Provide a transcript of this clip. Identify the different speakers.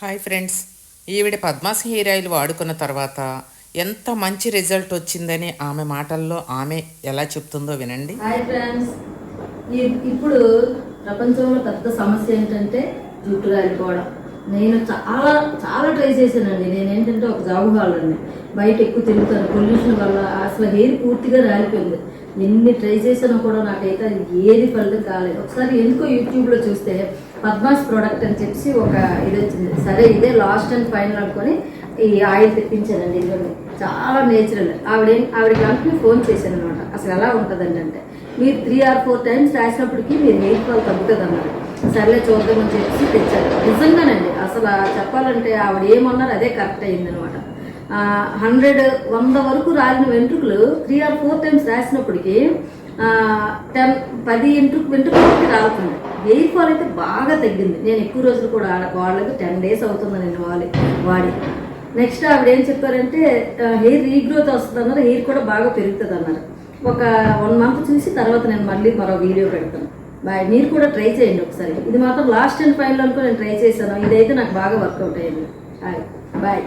Speaker 1: Hi friends. ఈవిడ Padma's hair oil వాడుకున్న తర్వాత ఎంత మంచి రిజల్ట్ వచ్చిందని ఆమె మాటల్లో ఆమె ఎలా చెప్తుందో వినండి.
Speaker 2: Hi friends. ఇప్పుడు ప్రపంచంలో పెద్ద సమస్య ఏంటంటే జుట్టు రాలిపోవడం. నేను చాలా చాలా ట్రై చేశానండి. నేను ఏంటంటే ఒక జాబ్ కావాలండి బయట ఎక్కువ తిరుగుతాను. పొల్యూషన్ వల్ల అసలు హెయిర్ పూర్తిగా రాలిపోయింది. ఎన్ని ట్రై చేసినా కూడా నాకైతే అది ఏది ఫలితం కాలేదు. ఒకసారి ఎందుకో యూట్యూబ్లో చూస్తే పద్మాస్ ప్రోడక్ట్ అని చెప్పి ఒక ఇది వచ్చింది. సరే ఇదే లాస్ట్ అండ్ ఫైనల్ అనుకొని ఈ ఆయిల్ తెప్పించానండి ఇందులో. చాలా నేచురల్ ఆవిడ ఆవిడ కంపెనీ ఫోన్ చేశాను అనమాట అసలు ఎలా ఉంటుందండి అంటే మీరు త్రీ ఆర్ ఫోర్ టైమ్స్ రాసినప్పటికీ మీరు హెయిర్ వాళ్ళు తగ్గుతుంది అన్నారు సర్లే చూద్దామని చెప్పి తెచ్చారు. నిజంగానండి అసలు చెప్పాలంటే ఆవిడ ఏమన్నారు అదే కరెక్ట్ అయింది అనమాట హండ్రెడ్ వంద వరకు రాలిన వెంట్రుకలు త్రీ ఆర్ ఫోర్ టైమ్స్ రాసినప్పటికీ టెన్ పది ఇంటికి వెంట్రుకలకి రాలుతుంది హెయిర్ ఫాల్ అయితే బాగా తగ్గింది. నేను ఎక్కువ రోజులు కూడా ఆడ- వాడలేదు టెన్ డేస్ అవుతుంది నేను వాడి వాడి. నెక్స్ట్ ఆవిడ ఏం చెప్పారంటే హెయిర్ రీగ్రోత్ వస్తుంది అన్నారు. హెయిర్ కూడా బాగా పెరుగుతుంది అన్నారు. ఒక వన్ మంత్ చూసి తర్వాత నేను మళ్ళీ మరో వీడియో పెడతాను. బాయ్ మీరు కూడా ట్రై చేయండి ఒకసారి. ఇది మాత్రం లాస్ట్ అండ్ ఫైనల్ అనుకో నేను ట్రై చేశాను. ఇదైతే నాకు బాగా వర్కౌట్ అయ్యింది బాయ్ బాయ్